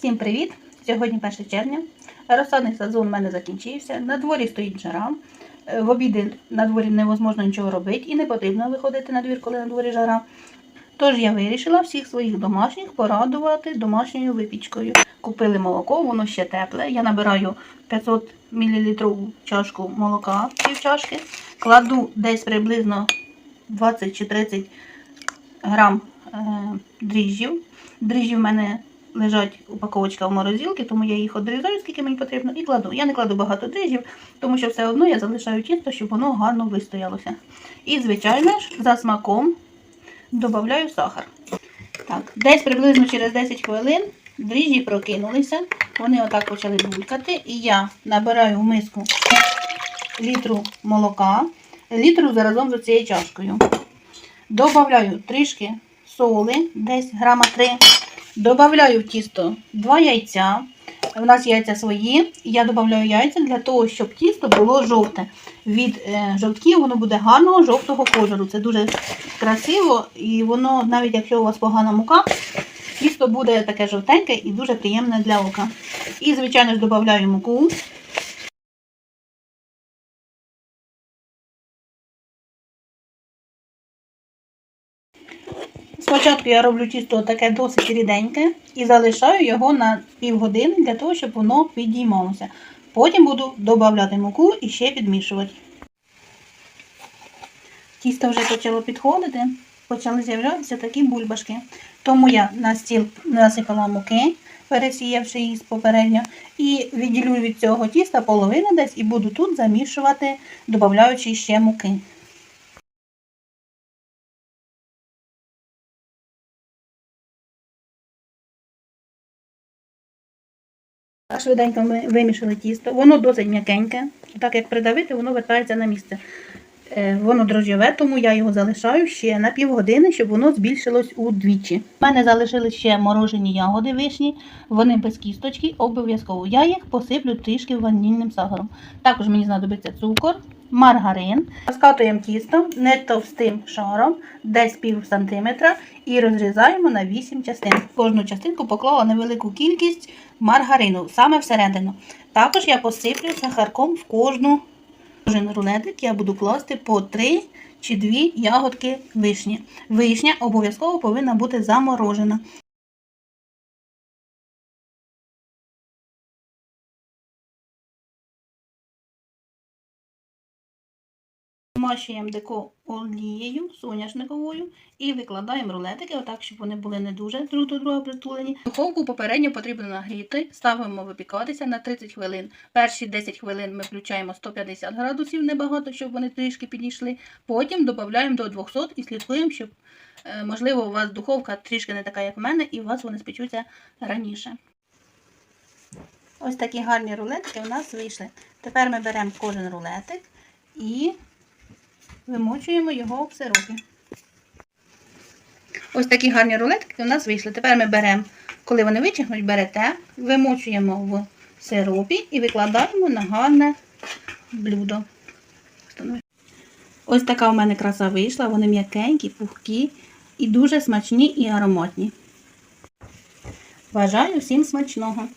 Всім привіт! Сьогодні 1 червня. Розсадний сезон у мене закінчився. На дворі стоїть жара. Е, В обіди на дворі невозможно нічого робити і не потрібно виходити на двір, коли на дворі жара. Тож я вирішила всіх своїх домашніх порадувати домашньою випічкою. Купили молоко, воно ще тепле. Я набираю 500 мл чашку молока, пів кладу десь приблизно 20 чи 30 грам е, дріжджів. Дріжджі в мене лежать упаковочка в морозилці, тому я їх одрізаю, скільки мені потрібно, і кладу. Я не кладу багато дріжджів, тому що все одно я залишаю тісто, щоб воно гарно вистоялося. І, звичайно ж, за смаком додаю сахар. Так, десь приблизно через 10 хвилин дріжджі прокинулися, вони отак почали булькати, і я набираю в миску літру молока, літру заразом з цією чашкою. Добавляю трішки соли, десь грама 3. Добавляю в тісто 2 яйця. У нас яйця свої. Я додаю яйця для того, щоб тісто було жовте. Від е, жовтків воно буде гарного жовтого кольору. Це дуже красиво, і воно, навіть якщо у вас погана мука, тісто буде таке жовтеньке і дуже приємне для ока. І, звичайно ж, додаю муку. Спочатку я роблю тісто таке досить ріденьке і залишаю його на півгодини для того, щоб воно підіймалося. Потім буду додавати муку і ще підмішувати. Тісто вже почало підходити, почали з'являтися такі бульбашки. Тому я на стіл насипала муки, пересіявши її попередньо, і відділю від цього тіста половину десь і буду тут замішувати, додаючи ще муки. Швиденько ми вимішали тісто. Воно досить м'якеньке. Так як придавити, воно вертається на місце. Е, Воно дрожжеве, тому я його залишаю ще на півгодини, щоб воно збільшилось удвічі. У мене залишили ще морожені ягоди вишні, вони без кісточки, обов'язково. Я їх посиплю трішки ванільним сахаром. Також мені знадобиться цукор, маргарин. Розкатуємо тісто не товстим шаром, десь пів сантиметра, і розрізаємо на 8 частин. Кожну частинку поклала невелику кількість маргарину, саме всередину. Також я посиплю сахарком в кожну кожен рулетик я буду класти по 3 чи 2 ягодки вишні. Вишня обов'язково повинна бути заморожена. Змащуємо деко олією соняшниковою і викладаємо рулетики, отак, щоб вони були не дуже друг до друга притулені. Духовку попередньо потрібно нагріти, ставимо випікатися на 30 хвилин. Перші 10 хвилин ми включаємо 150 градусів, небагато, щоб вони трішки підійшли. Потім додаємо до 200 і слідкуємо, щоб, е, можливо, у вас духовка трішки не така, як в мене, і у вас вони спечуться раніше. Ось такі гарні рулетики у нас вийшли. Тепер ми беремо кожен рулетик і вимочуємо його в сиропі. Ось такі гарні рулетки у нас вийшли. Тепер ми беремо, коли вони вичахнуть, берете, вимочуємо в сиропі і викладаємо на гарне блюдо. Ось така у мене краса вийшла. Вони м'якенькі, пухкі і дуже смачні і ароматні. Бажаю всім смачного!